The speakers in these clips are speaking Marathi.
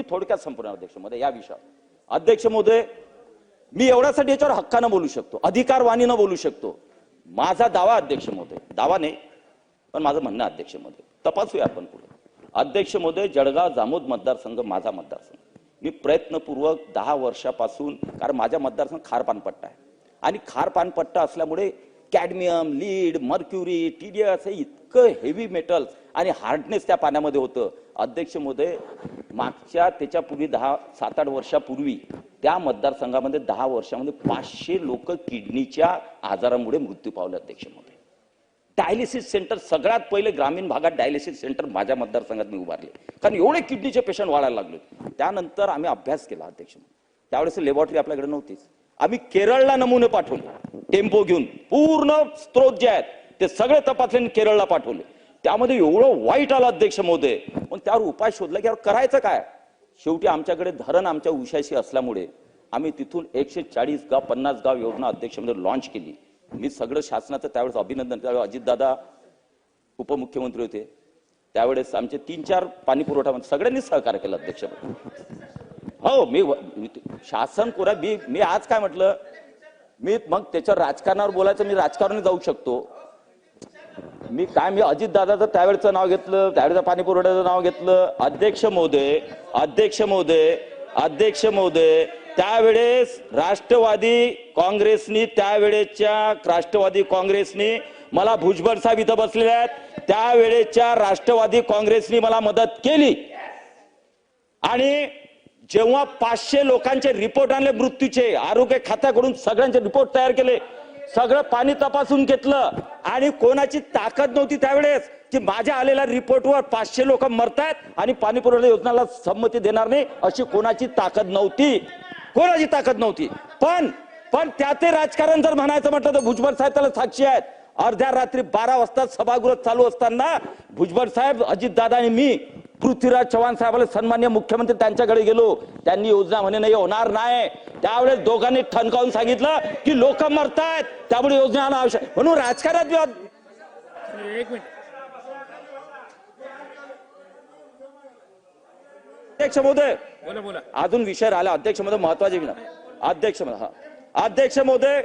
मी थोडक्यात संपूर्ण अध्यक्ष महोदय या विषयावर. अध्यक्ष महोदय मी एवढ्यासाठी याच्यावर हक्कानं बोलू शकतो अधिकारवाणीनं बोलू शकतो. माझा दावा अध्यक्ष महोदय दावा नाही पण माझं म्हणणं अध्यक्ष महोदय. तपासूया आपण पुढे. अध्यक्ष महोदय जळगाव जामोद मतदारसंघ माझा मतदारसंघ. मी प्रयत्नपूर्वक दहा वर्षापासून कारण माझ्या मतदारसंघ खार पानपट्टा आहे. आणि खार पानपट्टा असल्यामुळे कॅडमियम लीड मर्क्युरी टीडीएस हे इतकं हेवी मेटल्स आणि हार्डनेस त्या पाण्यामध्ये होतं. अध्यक्ष महोदय मागच्या त्याच्यापूर्वी दहा सात आठ वर्षापूर्वी त्या मतदारसंघामध्ये दहा वर्षामध्ये पाचशे लोक किडनीच्या आजारामुळे मृत्यू पावले अध्यक्ष महोदय. डायलिसिस सेंटर सगळ्यात पहिले ग्रामीण भागात डायलिसिस सेंटर माझ्या मतदारसंघात मी उभारले. कारण एवढे किडनीचे पेशंट वाढायला लागले त्यानंतर आम्ही अभ्यास केला अध्यक्ष त्यावेळेस लॅबॉरेटरी आपल्याकडे नव्हतीच. आम्ही केरळला नमुने पाठवले. टेम्पो घेऊन पूर्ण स्त्रोत जे आहेत ते सगळे तपासले केरळला पाठवले. त्यामध्ये एवढं वाईट आलं अध्यक्ष महोदय. पण त्यावर उपाय शोधला की यावर करायचं काय? शेवटी आमच्याकडे धरण आमच्या उशाशी असल्यामुळे आम्ही तिथून एकशे चाळीस गाव पन्नास गाव योजना अध्यक्षमध्ये लॉन्च केली. मी सगळं शासनाचं त्यावेळेस अभिनंदन त्यावेळेस अजितदादा उपमुख्यमंत्री होते. त्यावेळेस आमचे तीन चार पाणी पुरवठा सगळ्यांनी सहकार्य केलं अध्यक्ष हो मी शासन कोरा मी मी आज काय म्हटलं? मी मग त्याच्यावर राजकारणावर बोलायचं मी राजकारणाने जाऊ शकतो. मी काय मी अजित दादाचं त्यावेळेचं नाव घेतलं त्यावेळेचं पाणी पुरवठ्याचं नाव घेतलं. अध्यक्ष महोदय अध्यक्ष महोदय अध्यक्ष महोदय त्यावेळेस राष्ट्रवादी काँग्रेसनी त्यावेळेच्या राष्ट्रवादी काँग्रेसनी मला भुजबळ साहेब इथं बसलेले आहेत. त्यावेळेच्या राष्ट्रवादी काँग्रेसनी मला मदत केली. आणि जेव्हा पाचशे लोकांचे रिपोर्ट आणले मृत्यूचे आरोग्य खात्याकडून सगळ्यांचे रिपोर्ट तयार केले सगळं पाणी तपासून घेतलं आणि कोणाची ताकद नव्हती त्यावेळेस की माझ्या आलेल्या रिपोर्टवर पाचशे लोक मरतायत आणि पाणी पुरवठा योजनाला संमती देणार नाही अशी कोणाची ताकद नव्हती. कोणाची ताकद नव्हती? पण पण त्याचे राजकारण जर म्हणायचं म्हटलं तर भुजबळ साहेब त्याला साक्षी आहेत. अर्ध्या रात्री बारा वाजता सभागृह चालू असताना भुजबळ साहेब अजितदादा आणि मी पृथ्वीराज चव्हाण साहेबाला सन्मान्य मुख्यमंत्री त्यांच्याकडे गेलो. त्यांनी योजना म्हणे नाही होणार नाही. त्यावेळेस दोघांनी ठणकावून सांगितलं की लोक मरतायत. त्यामुळे योजना आणणं आवश्यक. म्हणून राजकारणात मिनिट. अध्यक्ष महोदय. बोला बोला. अजून विषय राहिला. अध्यक्ष महोदय महत्त्वाचे अध्यक्ष हा. अध्यक्ष महोदय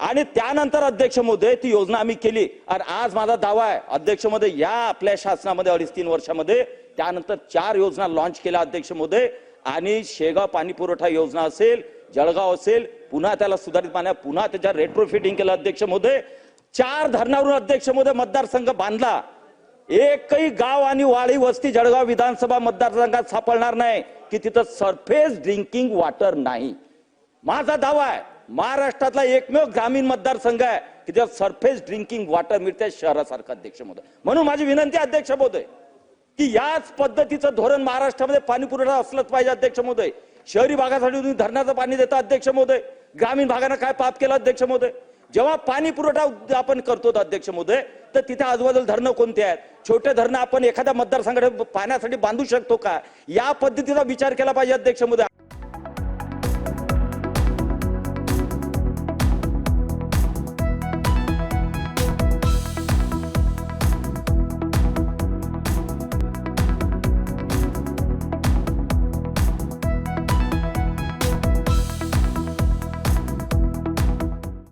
आणि त्यानंतर अध्यक्ष महोदय ती योजना आम्ही केली. आणि आज माझा दावा आहे. अध्यक्ष महोदय या आपल्या शासनामध्ये अडीच तीन वर्षामध्ये त्यानंतर चार योजना लॉन्च केल्या अध्यक्ष महोदय आणि शेगाव पाणी पुरवठा योजना असेल जळगाव असेल पुन्हा त्याला सुधारित पाण्या पुन्हा त्याच्या रेट्रोफिटिंग केलं अध्यक्ष महोदय चार धरणावरून अध्यक्ष महोदय मतदारसंघ बांधला. एकही गाव आणि वाडी वस्ती जळगाव विधानसभा मतदारसंघात सापडणार नाही की तिथं सरफेस ड्रिंकिंग वॉटर नाही. माझा दावा आहे महाराष्ट्रातला एकमेव ग्रामीण मतदारसंघ आहे की त्यात सरफेस ड्रिंकिंग वॉटर मिळते शहरासारखं अध्यक्ष महोदय म्हणून माझी विनंती अध्यक्ष महोदय की याच पद्धतीचं धोरण महाराष्ट्रामध्ये पाणी पुरवठा असलंच पाहिजे अध्यक्ष महोदय. शहरी भागासाठी तुम्ही धरणाचं पाणी देता अध्यक्ष महोदय. ग्रामीण भागानं काय पाप केलं अध्यक्ष महोदय? जेव्हा पाणी पुरवठा आपण करतो अध्यक्ष महोदय तर तिथे आजूबाजूला धरणं कोणते आहेत? छोटे धरणं आपण एखाद्या मतदारसंघात पाण्यासाठी बांधू शकतो का? या पद्धतीचा विचार केला पाहिजे अध्यक्ष महोदय.